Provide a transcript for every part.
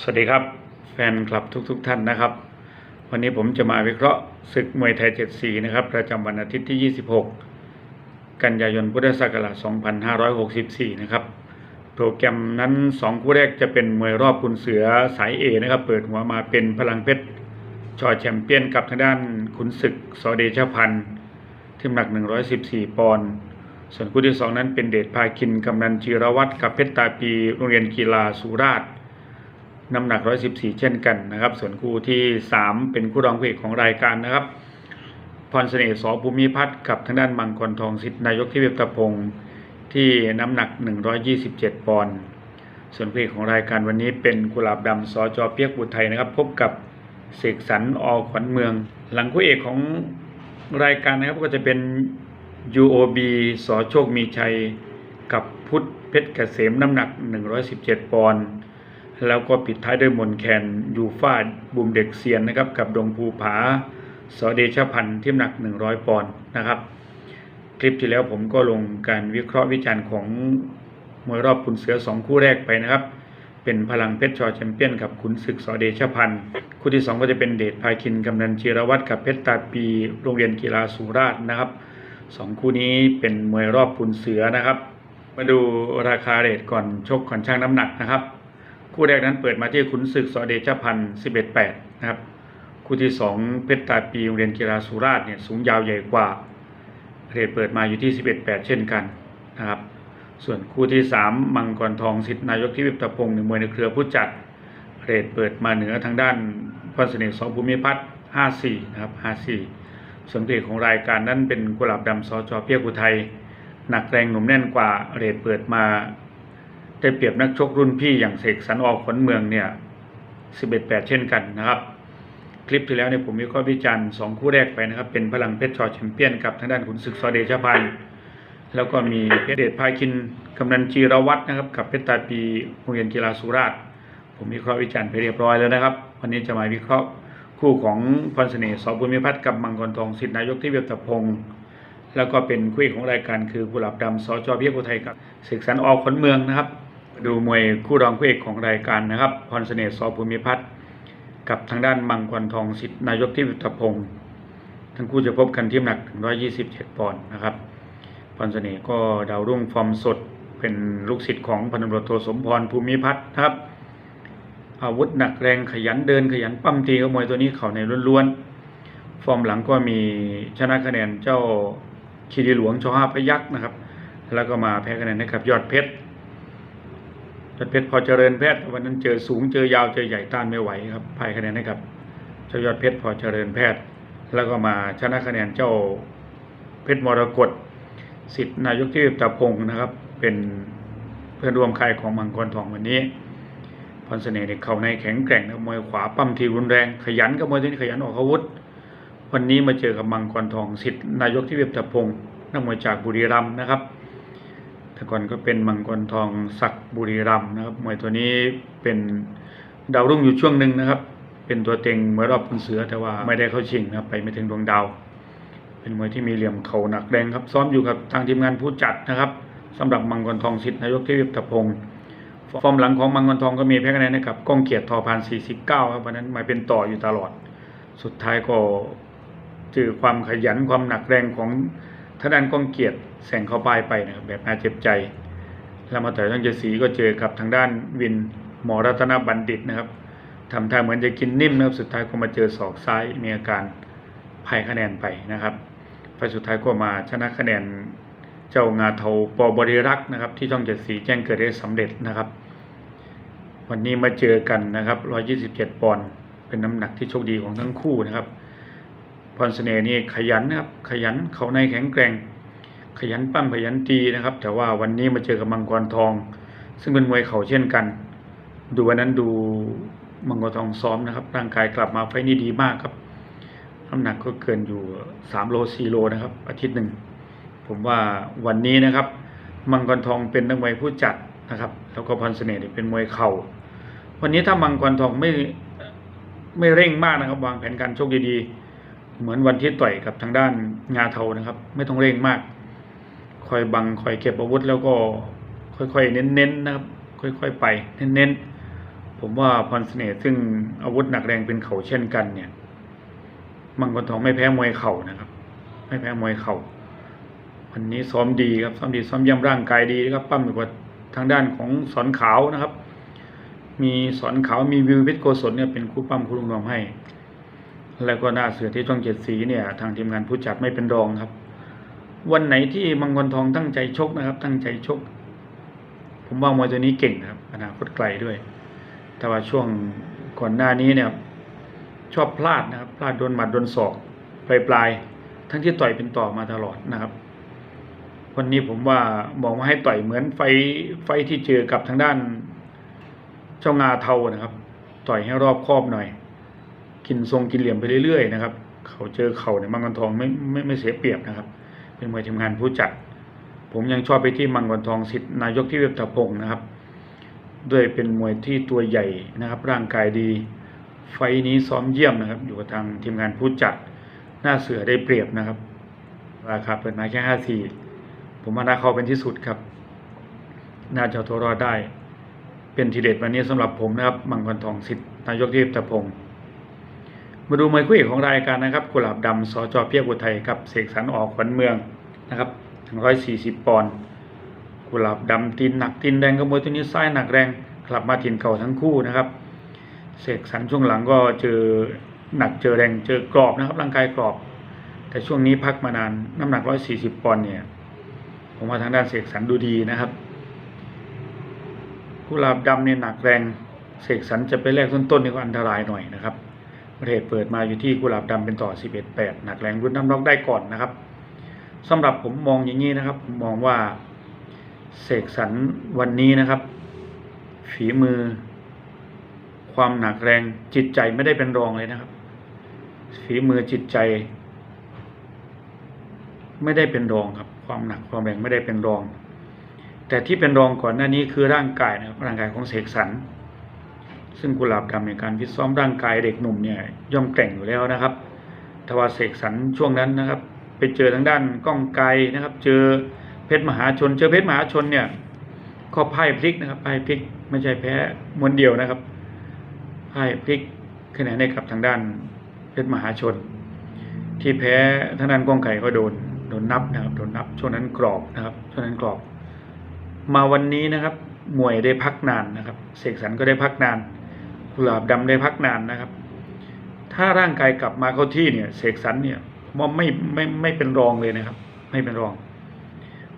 สวัสดีครับแฟนคลับทุกๆทท่านนะครับ วันนี้ผมจะมาวิเคราะห์ศึกมวยไทย 74 นะครับ ประจำวันอาทิตย์ที่ 26 กันยายนพุทธศักราช 2564 นะครับ โปรแกรมนั้น 2 คู่แรกจะเป็นมวยรอบคุณเสือสายเอนะครับ เปิดหัวมาเป็นพลังเพชรจอแชมเปี้ยนกับทางด้านขุนศึกสอเดชพันธ์ที่น้ำหนัก 114 ปอนด์ส่วนคู่ที่ 2 นั้นเป็นเดชพาคินกำนันจีรวัตรกับเพชรตาปีโรงเรียนกีฬาสุราษฎร์ น้ำหนัก 114 เช่นกันนะครับ ส่วนคู่ที่ 3 เป็นคู่รองเอกของรายการนะครับพรเสน่ห์สอภูมิพัฒน์กับทางด้านมังกรทองสิทธินายกที่เวบตะพงศ์ที่น้ำหนัก 127 ปอนด์ส่วนผู้เอกของรายการวันนี้เป็นกุหลาบดำสจเปียกบุตรไทยนะครับ พบกับเสกสรรอขวัญเมือง หลังคู่เอกของรายการนะครับก็จะเป็น UOB สโชคมีชัย กับพุทธเพชรเกษมน้ำหนัก 117 ปอนด์ แล้วก็ปิดท้ายด้วยมนแคนยูฟาดบุมเด็กเซียนนะครับกับดงภูผาสอเดชพันธ์ที่หนัก 100 ปอนด์นะครับ คลิปที่แล้วผมก็ลงการวิเคราะห์วิจารณ์ของมวยรอบขุนเสือ 2 คู่แรกไปนะครับ เป็นพลังเพชรชอแชมเปี้ยนกับขุนศึกสอเดชพันธ์คู่ที่ 2 ก็จะเป็นเดชพาคินกำนันชีรวัตรกับเพชรตาปีโรงเรียนกีฬาสุราษฎร์นะครับสองคู่นี้เป็นมวยรอบขุนเสือนะครับ มาดูราคาเรทก่อนชกก่อนช่างน้ำหนักนะครับ คู่แรกนั้นเปิดมาที่ขุนศึกสอเดชพันธ์11 8นะครับ คู่ที่2เพชรตาปีโรงเรียนกีฬาสุราษฎร์เนี่ยสูงยาวใหญ่กว่าเรทเปิดมาอยู่ที่11 8เอ็ดแปดเช่นกันนะครับ ส่วนคู่ที่3มังกรทองสิทธินายกที่วิปตะพงศ์หนึ่งมวยในเครือผู้จัดเรทเปิดมาเหนือทางด้านพรเสน่ห์สองภูมิพัฒน์54นะครับ54ส่วนเพจของรายการนั้นเป็นกุหลาบดำสจอเพียกุไทยหนักแรงหนุ่มแน่นกว่าเรทเปิดมา ได้เปรียบนักชกรุ่นพี่อย่างเสกสรรออกขนเมืองเนี่ย11 8เช่นกันนะครับ คลิปที่แล้วเนี่ยผมวิเคราะห์วิจารณ์สองคู่แรกไปนะครับ เป็นพลังเพชรชอแชมเปี้ยนกับทางด้านขุนศึกสอเดชพันธ์แล้วก็มีเพชรเดชพาคินกำนันจีรวัตรนะครับกับเพชรตาปีโรงเรียนกีฬาสุราษฎร์ผมวิเคราะห์วิจารณ์ไปเรียบร้อยแล้วนะครับ วันนี้จะมาวิเคราะห์คู่ของพรเสน่ห์สอบุญมิพัฒน์กับมังกรทองสิทธินายกที่เวียบตะพงศ์แล้วก็เป็นคู่ของรายการคือกุหลาบดำสจเพียกุไทยกับเสกสรรออกขนเมืองนะครับ ดูมวยคู่รองคู่เอกของรายการนะครับพรเสน่ห์สอภูมิพัฒน์กับทางด้านมังกรทองสิทธินายกที่วิตพงศ์ทั้งคู่จะพบกันที่น้ำหนัก127ปอนด์นะครับพรเสน่ห์ก็ดาวรุ่งฟอร์มสดเป็นลูกศิษย์ของพันตำรวจโทสมพรภูมิพัฒน์ครับ อาวุธหนักแรงขยันเดินขยันปั้มตีกับมวยตัวนี้เข่าในล้วนๆ ฟอร์มหลังก็มีชนะคะแนนเจ้าคีรีหลวงชอห้าพยักษ์นะครับ แล้วก็มาแพ้คะแนนให้กับยอดเพชร ยอดเพชรพอเจริญแพทย์วันนั้นเจอสูงเจอยาวเจอใหญ่ต้านไม่ไหวครับพ่ายคะแนนให้กับเจ้ายอดเพชรพอเจริญแพทย์ แล้วก็มาชนะคะแนนเจ้าเพชรมรกตสิทธินายกที่ตะพงศ์นะครับ เป็นเพื่อนร่วมค่ายของมังกรทองวันนี้พรเสน่ห์เนี่ยเข่าในแข็งแกร่งนะมวยขวาปั้มทีรุนแรงขยันกับมวยที่นี่ขยันออกอาวุธ วันนี้มาเจอกับมังกรทองสิทธินายกที่เวียบตะพงศ์นักมวยจากบุรีรัมย์นะครับ แต่ก่อนก็เป็นมังกรทองศักดิ์บุรีรัมนะครับมวยตัวนี้เป็นดาวรุ่งอยู่ช่วงหนึ่งนะครับ เป็นตัวเต็งมวยรอบคุณเสือแต่ว่าไม่ได้เข้าชิงนะครับไปไม่ถึงดวงดาว เป็นมวยที่มีเหลี่ยมเข่าหนักแรงครับ ซ้อมอยู่กับทางทีมงานผู้จัดนะครับสำหรับมังกรทองสิทธินายกที่เวียบตพงศ์ฟอร์มหลังของมังกรทองก็มีแพ้คะแนนให้กับก้องเกียรติทอพาน49ครับวันนั้นมาเป็นต่ออยู่ตลอด สุดท้ายก็เจอความขยันความหนักแรงของทางด้านก้องเกียรติ แสงเข้าป้ายไปนะครับแบบน่าเจ็บใจ แล้วมาต่อยทั้งเจสีก็เจอกับทางด้านวินหมอรัตนบัณฑิตนะครับทำท่าเหมือนจะกินนิ่มนะครับสุดท้ายก็มาเจอศอกซ้ายมีอาการพ่ายคะแนนไปนะครับไฟล์สุดท้ายก็มาชนะคะแนนเจ้างาเทาปอบริรักษ์นะครับ ที่ช่องเจ็ดสีแจ้งเกิดได้สำเร็จนะครับ วันนี้มาเจอกันนะครับ 127 ปอนด์เป็นน้ำหนักที่โชคดีของทั้งคู่นะครับพรเสน่ห์นี่ขยันนะครับขยันเขาในแข็งแกร่ง ขยันปั้มขยันตีนะครับ แต่ว่าวันนี้มาเจอกับมังกรทอง ซึ่งเป็นมวยเข่าเช่นกัน ดูวันนั้นดูมังกรทองซ้อมนะครับ ร่างกายกลับมาไฟนี้ดีมากครับน้ำหนักก็เกินอยู่3โล4โลนะครับ อาทิตย์หนึ่งผมว่าวันนี้นะครับ มังกรทองเป็นนักมวยผู้จัดนะครับ แล้วก็พรเสน่ห์เป็นมวยเข่า วันนี้ถ้ามังกรทองไม่ไม่เร่งมากนะครับ วางแผนการชกดีๆ เหมือนวันที่ต่อยกับทางด้านงาเทานะครับ ไม่ต้องเร่งมาก คอยบังคอยเก็บอาวุธแล้วก็ค่อยๆเน้นๆนะครับ ค่อยๆไปเน้นๆผมว่าพรเสน่ห์ซึ่งอาวุธหนักแรงเป็นเข่าเช่นกันเนี่ย มังกรทองไม่แพ้มวยเข่านะครับ ไม่แพ้มวยเข่าวันนี้ซ้อมดีครับซ้อมดีซ้อมเยี่ยมร่างกายดีนะครับปั้มอยู่กับทางด้านของสอนขาวนะครับ มีสอนขาวมีวิวพชรโกศลเนี่ยเป็นคู่ปั้มคู่ลุงนอมให้ แล้วก็หน้าเสือที่ช่องเจ็ดสีเนี่ย ทางทีมงานผู้จัดไม่เป็นรองครับ วันไหนที่มังกรทองตั้งใจชกนะครับ ตั้งใจชก ผมว่ามวยตัวนี้เก่งนะครับอนาคตไกลด้วย แต่ว่าช่วงก่อนหน้านี้เนี่ยชอบพลาดนะครับ พลาดโดนหมัดโดนศอกปลายปลายๆทั้งที่ต่อยเป็นต่อมาตลอดนะครับวันนี้ผมว่ามองว่าให้ต่อยเหมือนไฟไฟที่เจอกับทางด้านเจ้างาเทานะครับ ต่อยให้รอบครอบหน่อย กินทรงกินเหลี่ยมไปเรื่อยๆนะครับ เขาเจอเข่าเนี่ยมังกรทองไม่ไม่ไม่เสียเปรียบนะครับ เป็นมวยทีมงานผู้จัด ผมยังชอบไปที่มังกรทองสิทธิ์นายกที่เวบตะพงนะครับ ด้วยเป็นมวยที่ตัวใหญ่นะครับ ร่างกายดี ไฟนี้ซ้อมเยี่ยมนะครับ อยู่กับทางทีมงานผู้จัด หน้าเสือได้เปรียบนะครับ ราคาเปิดมาแค่ห้าสี่ผมว่าน่าเข้าเป็นที่สุดครับ น่าจะตัวรอดได้ เป็นทีเด็ดวันนี้สำหรับผมนะครับ มังกรทองสิทธิ์นายกที่เทพตะพงศ์ มาดูมวยคู่เอกของรายการนะครับกุหลาบดำสจเพียกอุทัยครับเสกสรรออกขวัญเมืองนะครับถึงร้อยสี่สิบปอนด์กุหลาบดำตีนหนักตีนแดงก็มวยตัวนี้ไซ้หนักแรงกลับมาถิ่นเก่าทั้งคู่นะครับเสกสรรช่วงหลังก็เจอหนักเจอแรงเจอกรอบนะครับร่างกายกรอบ แต่ช่วงนี้พักมานานน้ำหนักร้อยสี่สิบปอนด์เนี่ยผมว่าทางด้านเสกสรรดูดีนะครับกุหลาบดำเนี่ยหนักแรงเสกสรรจะไปแรกต้นๆนี่ก็อันตรายหน่อยนะครับ ประเทศเปิดมาอยู่ที่กุหลาบดำเป็นต่อ 11 8 หนักแรงรุ่นน้ำน็อกได้ก่อนนะครับสำหรับผมมองอย่างนี้นะครับ ผมมองว่าเสกสรรวันนี้นะครับ ฝีมือ ความหนักแรงจิตใจไม่ได้เป็นรองเลยนะครับ ฝีมือจิตใจ ไม่ได้เป็นรองครับ ความหนักความแรงไม่ได้เป็นรอง แต่ที่เป็นรองก่อนหน้านี้คือร่างกายนะครับร่างกายของเสกสรร ซึ่งกุหลาบดำในการฟิตซ้อมร่างกายเด็กหนุ่มเนี่ยย่อมแกร่งอยู่แล้วนะครับทว่าเสกสรรช่วงนั้นนะครับ ไปเจอทางด้านก้องไกรนะครับ เจอเพชรมหาชน เจอเพชรมหาชนเนี่ยก็พ่ายพลิกนะครับพ่ายพลิกไม่ใช่แพ้มวนเดียวนะครับพ่ายพลิกคะแนนให้กับทางด้านเพชรมหาชน ที่แพ้ทางด้านก้องไก่ก็โดนโดนนับนะครับโดนนับช่วงนั้นกรอบนะครับช่วงนั้นกรอบ มาวันนี้นะครับมวยได้พักนานนะครับ เสกสรรก็ได้พักนาน กุหลาบดำได้พักนานนะครับ ถ้าร่างกายกลับมาเข้าที่เนี่ยเสกสรรเนี่ยผมว่าไม่ไม่ไม่เป็นรองเลยนะครับ ไม่เป็นรอง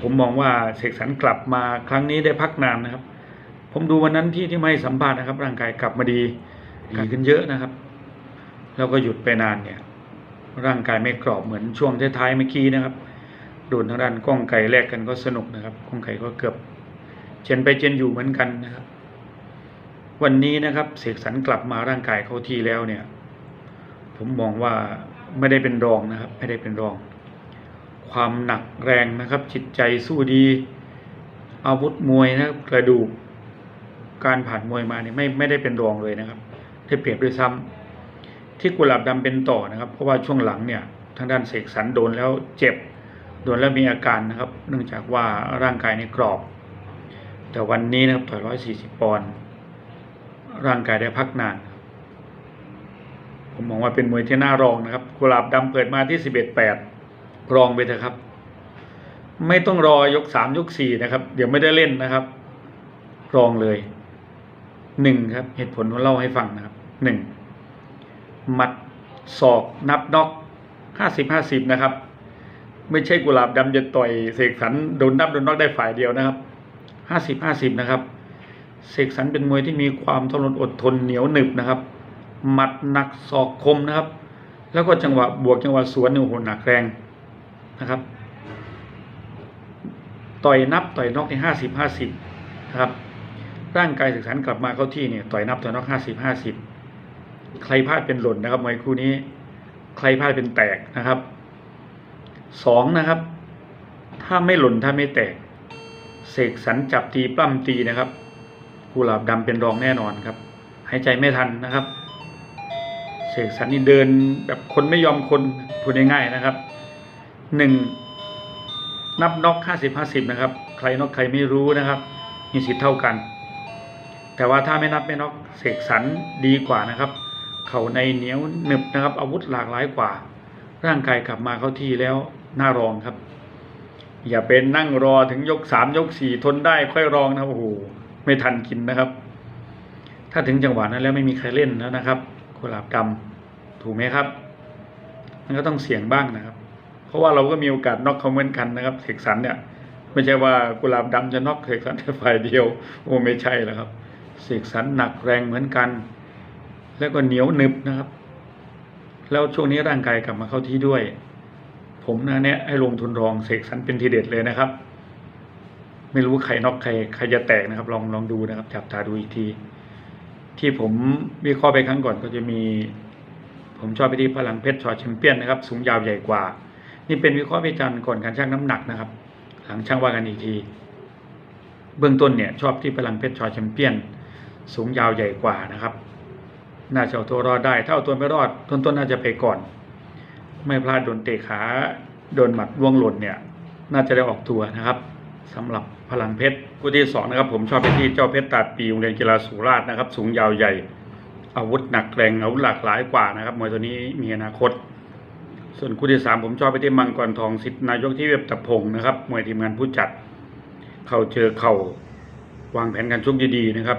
ผมมองว่าเสกสรรกลับมาครั้งนี้ได้พักนานนะครับ ผมดูวันนั้นที่ที่ไม่ให้สัมภาษณ์นะครับ ร่างกายกลับมาดีดีขึ้นเยอะนะครับ แล้วก็หยุดไปนานเนี่ย ร่างกายไม่กรอบเหมือนช่วงท้ายๆเมื่อกี้นะครับโดนทางด้านก้องไก่แลกกันก็สนุกนะครับก้องไก่ก็เกือบเจนไปเจนอยู่เหมือนกันนะครับ วันนี้นะครับเสกสรรกลับมาร่างกายเข้าที่แล้วเนี่ย ผมมองว่าไม่ได้เป็นรองนะครับ ไม่ได้เป็นรอง ความหนักแรงนะครับ จิตใจสู้ดี อาวุธมวยนะครับกระดูกการผ่านมวยมาเนี่ยไม่ไม่ได้เป็นรองเลยนะครับได้เปรียบด้วยซ้ำที่กุหลาบดำเป็นต่อนะครับ เพราะว่าช่วงหลังเนี่ยทางด้านเสกสรรโดนแล้วเจ็บโดนแล้วมีอาการนะครับ เนื่องจากว่าร่างกายในกรอบ แต่วันนี้นะครับต่อยร้อยสี่สิบปอนด์ ร่างกายได้พักนาน ผมมองว่าเป็นมวยที่น่ารองนะครับกุหลาบดำเปิดมาที่สิบเอ็ดแปดรองไปเถอะครับ ไม่ต้องรอยกสามยกสี่นะครับ เดี๋ยวไม่ได้เล่นนะครับ รองเลยหนึ่งครับ เหตุผลผมเล่าให้ฟังนะครับหนึ่งหมัดศอกนับน็อกห้าสิบห้าสิบนะครับ ไม่ใช่กุหลาบดำจะต่อยเสกสรรโดนนับโดนน็อกได้ฝ่ายเดียวนะครับห้าสิบห้าสิบนะครับ เสกสรรเป็นมวยที่มีความทนอดทนเหนียวหนึบนะครับ หมัดหนักศอกคมนะครับ แล้วก็จังหวะบวกจังหวะสวนเนี่ยโอ้โหหนักแรงนะครับ ต่อยนับต่อยนอกในห้าสิบห้าสิบนะครับร่างกายเสกสรรกลับมาเข้าที่เนี่ยต่อยนับต่อยนอกห้าสิบห้าสิบใครพลาดเป็นหล่นนะครับมวยคู่นี้ ใครพลาดเป็นแตกนะครับสองนะครับ ถ้าไม่หล่นถ้าไม่แตก เสกสรรจับตีปล้ำตีนะครับ กุหลาบดำเป็นรองแน่นอนครับ หายใจไม่ทันนะครับ เสกสรรนี่เดินแบบคนไม่ยอมคนพูดง่ายๆนะครับหนึ่งนับน็อกห้าสิบห้าสิบนะครับ ใครน็อกใครไม่รู้นะครับ มีสิทธิ์เท่ากัน แต่ว่าถ้าไม่นับไม่น็อกเสกสรรดีกว่านะครับ เข่าในเหนียวหนึบนะครับ อาวุธหลากหลายกว่า ร่างกายกลับมาเข้าที่แล้วน่ารองครับ อย่าเป็นนั่งรอถึงยกสามยกสี่ทนได้ค่อยรองนะโอ้โห ไม่ทันกินนะครับ ถ้าถึงจังหวะนั้นแล้วไม่มีใครเล่นแล้วนะครับกุหลาบดำถูกไหมครับมันก็ต้องเสี่ยงบ้างนะครับ เพราะว่าเราก็มีโอกาสน็อกเขาเหมือนกันนะครับเสกสรรเนี่ย ไม่ใช่ว่ากุหลาบดำจะน็อกเสกสรรแต่ฝ่ายเดียว โอ้ไม่ใช่แล้วครับเสกสรรหนักแรงเหมือนกัน แล้วก็เหนียวหนึบนะครับ แล้วช่วงนี้ร่างกายกลับมาเข้าที่ด้วย ผมนะเนี่ยให้ลงทุนรองเสกสรรเป็นทีเด็ดเลยนะครับ ไม่รู้ใครน็อกใครใครจะแตกนะครับ ลองลองดูนะครับ จับตาดูอีกที ที่ผมวิเคราะห์ไปครั้งก่อนก็จะมี ผมชอบไปที่พลังเพชรชอแชมเปี้ยนนะครับ สูงยาวใหญ่กว่า นี่เป็นวิเคราะห์วิจารณ์ก่อนการชั่งน้ำหนักนะครับ หลังชั่งว่ากันอีกที เบื้องต้นเนี่ยชอบที่พลังเพชรชอแชมเปี้ยน สูงยาวใหญ่กว่านะครับน่าจะเอาตัวรอดได้ ถ้าเอาตัวไม่รอดต้นต้นน่าจะไปก่อน ไม่พลาดโดนเตะขาโดนหมัดล่วงหล่นเนี่ย น่าจะได้ออกตัวนะครับสำหรับ พลังเพชรคู่ที่สองนะครับ ผมชอบไปที่เจ้าเพชรตาดปีโรงเรียนกีฬาสุราษฎร์นะครับ สูงยาวใหญ่ อาวุธหนักแรงอาวุธหลากหลายกว่านะครับมวยตัวนี้มีอนาคต ส่วนคู่ที่สามผมชอบไปที่มังกรทองสิทธินายกที่เว็บตะพงนะครับมวยทีมงานผู้จัด เข้าเจอเข่าวางแผนการชกดีๆนะครับ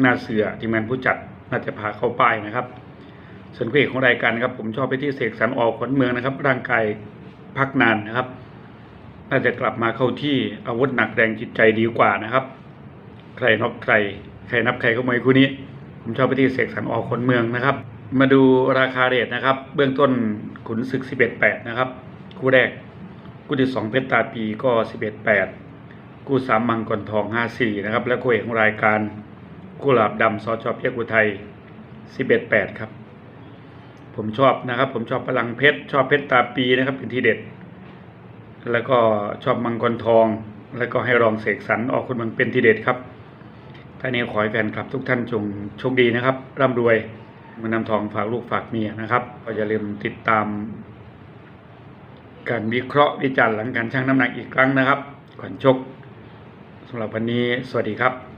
หน้าเสือทีมงานผู้จัดน่าจะพาเข้าป้ายนะครับ ส่วนคู่เอกของรายการนะครับ ผมชอบไปที่เสกสรรออกขนเมืองนะครับ ร่างกายพักนานนะครับ น่าจะกลับมาเข้าที่อาวุธหนักแรงจิตใจดีกว่านะครับ ใครนอกใคร ใครนับใครเข้ามวยคู่นี้ ผมชอบไปที่เสกสรรออกขนเมืองนะครับ มาดูราคาเรทนะครับ เบื้องต้นขุนศึก 11.8 นะครับ คู่แรก คู่ที่ 2 เพชรตาปีก็ 11.8 คู่สามมังกรทอง 54 นะครับ และคู่เอกของรายการกุหลาบดำซอชอบเพียกุไทย 11.8 ครับ ผมชอบนะครับ ผมชอบพลังเพชร ชอบเพชรตาปีนะครับเป็นที่เด็ด แล้วก็ชอบมังกรทอง แล้วก็ให้รองเสกสรรออกคนเมืองเป็นทีเด็ดครับท่านี้ขอให้แฟนคลับทุกท่านจงโชคดีนะครับ ร่ำรวยมานนำทองฝากลูกฝากเมียนะครับก็อย่าลืมติดตาม การวิเคราะห์วิจารณ์หลังการชั่งน้ำหนักอีกครั้งนะครับก่อนชกสำหรับวันนี้สวัสดีครับ